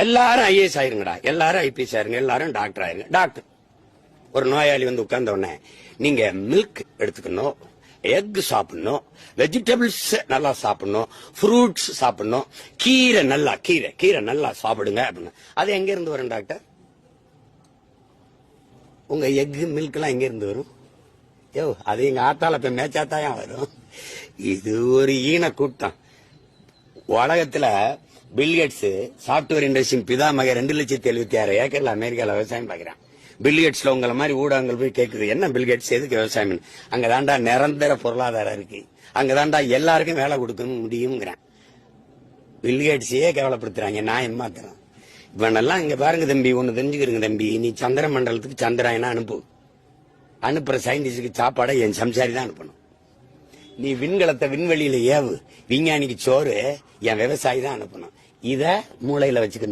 எல்லாரும் ஐஏஎஸ் ஆயிருங்கடா. எல்லாரும் ஐபிஎஸ் ஆயிருங்க. எல்லாரும் டாக்டர் ஆயிருங்க. டாக்டர் ஒரு நோயாளி வந்து உட்கார்ந்த உடனே நீங்க மில்க் எடுத்துக்கணும் எக் சாப்பிடணும் வெஜிடபிள்ஸ் நல்லா சாப்பிடணும் ஃப்ரூட்ஸ் சாப்பிடணும் கீரை நல்லா கீரை கீரை நல்லா சாப்பிடுங்க அப்படின்னு. அது எங்க இருந்து வரும் டாக்டர் உங்க எக் மில்க் எல்லாம் எங்க இருந்து வரும்? யோ அது எங்க ஆத்தால இப்ப மேய்ச்சாத்தாயா வரும்? இது ஒரு ஈன கூட்டம் உலகத்துல பில்கேட்ஸ் சாப்ட்வேர் இண்டஸ்ட்ரியின் பிதாமக ரெண்டு லட்சத்தி எழுபத்தி ஆறு ஏக்கர்ல அமெரிக்கால விவசாயம் பாக்குறான் பில்கேட்ஸ்ல உங்களை மாதிரி ஊடகங்கள் போய் கேக்குது. என்ன பில்கேட்ஸ் எதுக்கு விவசாயம் அங்க தாண்டா நிரந்தர பொருளாதாரம் இருக்கு. அங்க தாண்டா எல்லாருக்கும் வேலை கொடுக்க முடியுங்கிறேன் பில்கேட்ஸையே கேவலப்படுத்துறாங்க? நான் ஏமாத்துறேன் இவனெல்லாம் இங்க பாருங்க தம்பி ஒண்ணு தெரிஞ்சுக்கிறங்க தம்பி. நீ சந்திர மண்டலத்துக்கு சந்திராயனா அனுப்பு. அனுப்புற சயின்டிஸ்டுக்கு சாப்பாடை என் சம்சாரி தான் அனுப்பணும். நீ விண்கலத்தை விண்வெளியில ஏவு. விஞ்ஞானிக்கு சோறு. என் விவசாயி தான் அனுப்பணும். இத மூளையில வச்சுக்கணும்.